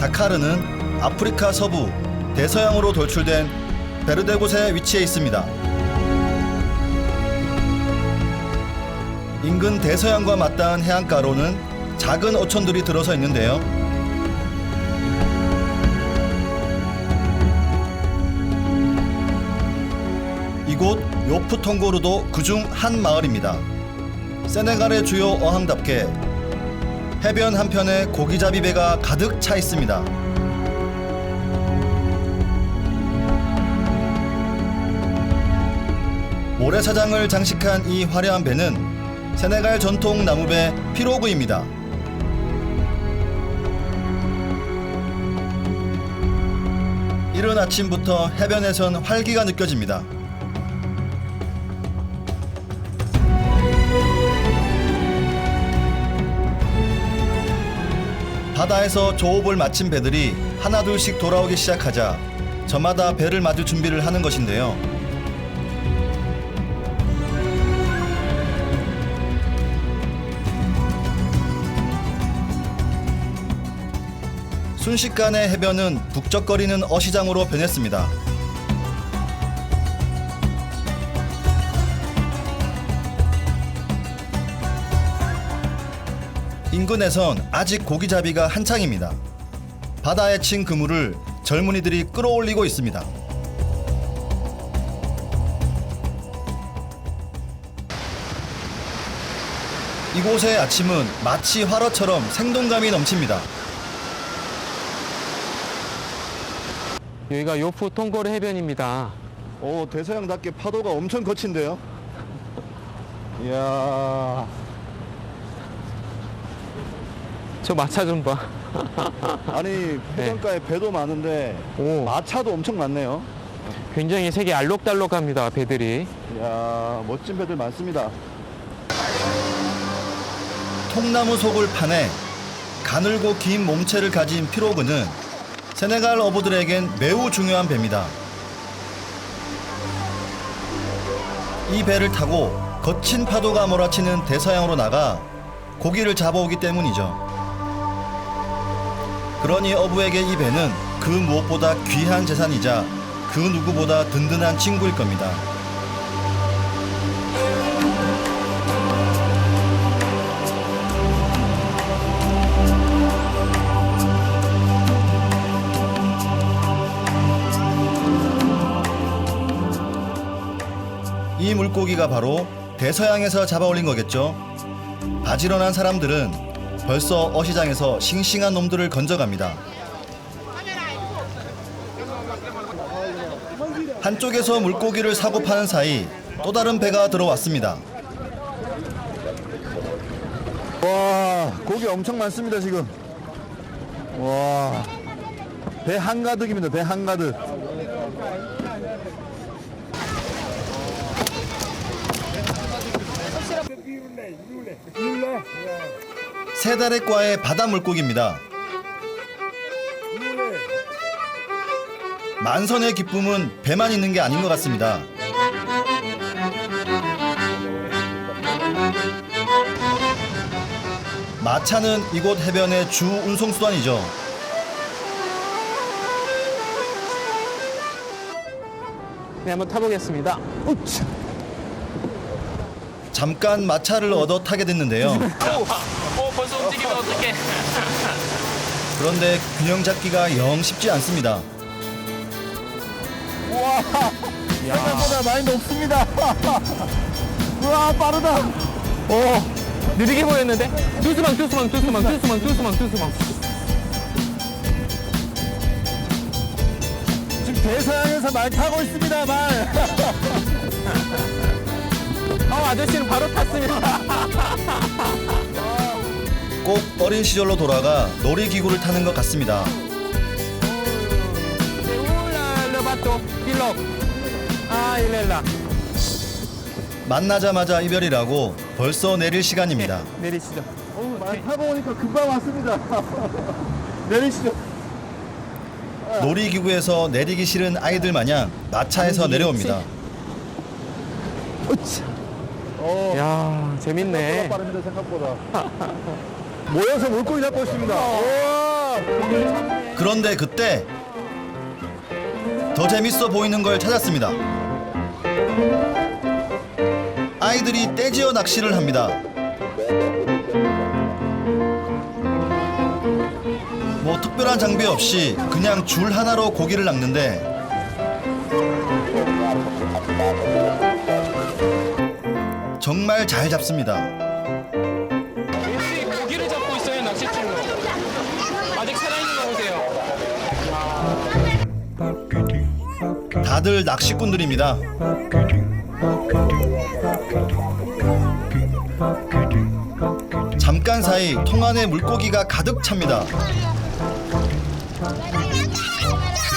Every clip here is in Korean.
다카르는 아프리카 서부 대서양으로 돌출된 베르데 곳에 위치해 있습니다. 인근 대서양과 맞닿은 해안가로는 작은 어촌들이 들어서 있는데요. 이곳 요프 통고르도 그중 한 마을입니다. 세네갈의 주요 어항답게 해변 한편에 고기잡이 배가 가득 차 있습니다. 모래사장을 장식한 이 화려한 배는 세네갈 전통 나무배 피로그입니다. 이른 아침부터 해변에선 활기가 느껴집니다. 바다에서 조업을 마친 배들이 하나둘씩 돌아오기 시작하자 저마다 배를 맞을 준비를 하는 것인데요. 순식간에 해변은 북적거리는 어시장으로 변했습니다. 인근에선 아직 고기잡이가 한창입니다. 바다에 친 그물을 젊은이들이 끌어올리고 있습니다. 이곳의 아침은 마치 화로처럼 생동감이 넘칩니다. 여기가 요프 통고르 해변입니다. 오 대서양답게 파도가 엄청 거친데요. 이야 저 마차 좀 봐. 아니 해변가에 배도 많은데 오. 마차도 엄청 많네요. 굉장히 색이 알록달록합니다, 배들이. 이야 멋진 배들 많습니다. 통나무 속을 파내 가늘고 긴 몸체를 가진 피로그는 세네갈 어부들에겐 매우 중요한 배입니다. 이 배를 타고 거친 파도가 몰아치는 대서양으로 나가 고기를 잡아오기 때문이죠. 그러니 어부에게 이 배는 그 무엇보다 귀한 재산이자 그 누구보다 든든한 친구일 겁니다. 이 물고기가 바로 대서양에서 잡아올린 거겠죠. 바지런한 사람들은 벌써 어시장에서 싱싱한 놈들을 건져갑니다. 한쪽에서 물고기를 사고 파는 사이 또 다른 배가 들어왔습니다. 와, 고기 엄청 많습니다, 지금. 와, 배 한가득입니다, 배 한가득. 세 달의 과의 바다 물고기입니다. 만선의 기쁨은 배만 있는 게 아닌 것 같습니다. 마차는 이곳 해변의 주 운송수단이죠. 네, 한번 타보겠습니다. 우차. 잠깐 마차를 얻어 타게 됐는데요. 그런데 균형 잡기가 영 쉽지 않습니다. 생각보다 많이 높습니다. 우와, 빠르다. 오, 느리게 보였는데? 투수망, 투수망, 투수망, 투수망, 투수망, 투수망. 지금 대서양에서 말 타고 있습니다, 말. 어, 아저씨는 바로 탔습니다. 꼭 어린 시절로 돌아가 놀이기구를 타는 것 같습니다. 만나자마자 이별이라고 벌써 내릴 시간입니다. 내리시죠. 말 타고 오니까 금방 왔습니다. 내리시죠. 놀이기구에서 내리기 싫은 아이들 마냥 마차에서 내려옵니다. 어, 야, 재밌네. 빠릅니다 생각보다. 모여서 물고기 잡고 있습니다. 그런데 그때 더 재밌어 보이는 걸 찾았습니다. 아이들이 떼지어 낚시를 합니다. 뭐 특별한 장비 없이 그냥 줄 하나로 고기를 낚는데 정말 잘 잡습니다. 다들 낚시꾼들입니다. 잠깐 사이 통 안에 물고기가 가득 찹니다.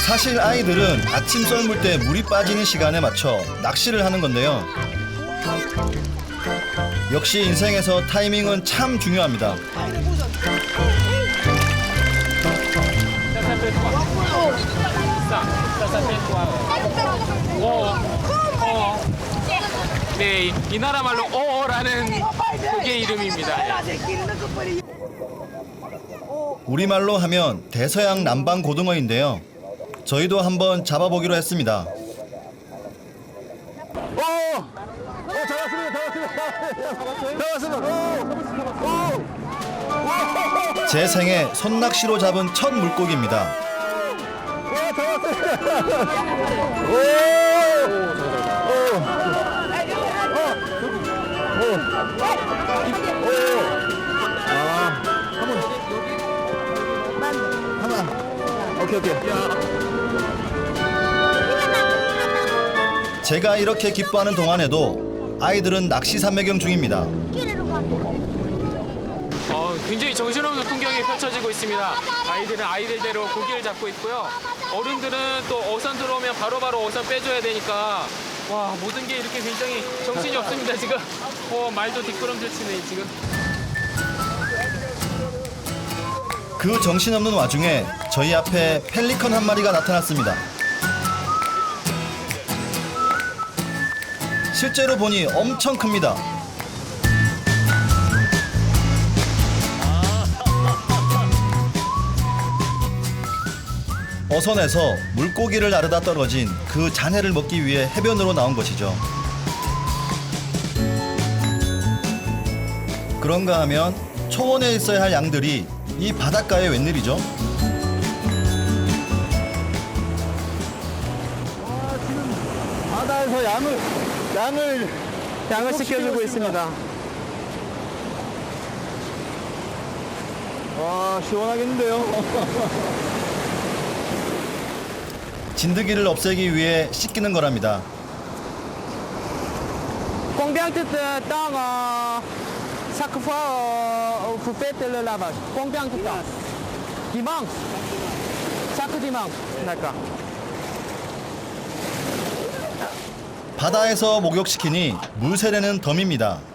사실 아이들은 아침 썰물 때 물이 빠지는 시간에 맞춰 낚시를 하는 건데요. 역시 인생에서 타이밍은 참 중요합니다. 빼고 와. 오, 어. 네, 이- 이 나라 말로 어라는 고개 이름입니다. 우리말로 하면 대서양 남방 고등어인데요. 저희도 한번 잡아보기로 했습니다. 오! 오, 잡았습니다, 잡았습니다. 잡았습니다. 오! 오! 제 생애 손낚시로 잡은 첫 물고기입니다. 오케이, 오케이. 제가 이렇게 기뻐하는 동안에도 아이들은 낚시 삼매경 중입니다. 어, 굉장히 정신없는 풍경이 펼쳐지고 있습니다. 아이들은 아이들대로 고기를 잡고 있고요. 어른들은 또 어선 들어오면 바로 바로 어선 빼줘야 되니까 와 모든 게 이렇게 굉장히 정신이 없습니다 지금. 어, 말도 뒷걸음질 치네 지금. 그 정신없는 와중에 저희 앞에 펠리컨 한 마리가 나타났습니다. 실제로 보니 엄청 큽니다. 어선에서 물고기를 나르다 떨어진 그 잔해를 먹기 위해 해변으로 나온 것이죠. 그런가 하면 초원에 있어야 할 양들이 이 바닷가에 웬일이죠? 바다에서 양을, 양을, 양을 씻겨주고 있습니다. 와, 시원하겠는데요? 진드기를 없애기 위해 씻기는 거랍니다. Euh, euh. 바다에서 목욕시키니 물세례는 덤입니다.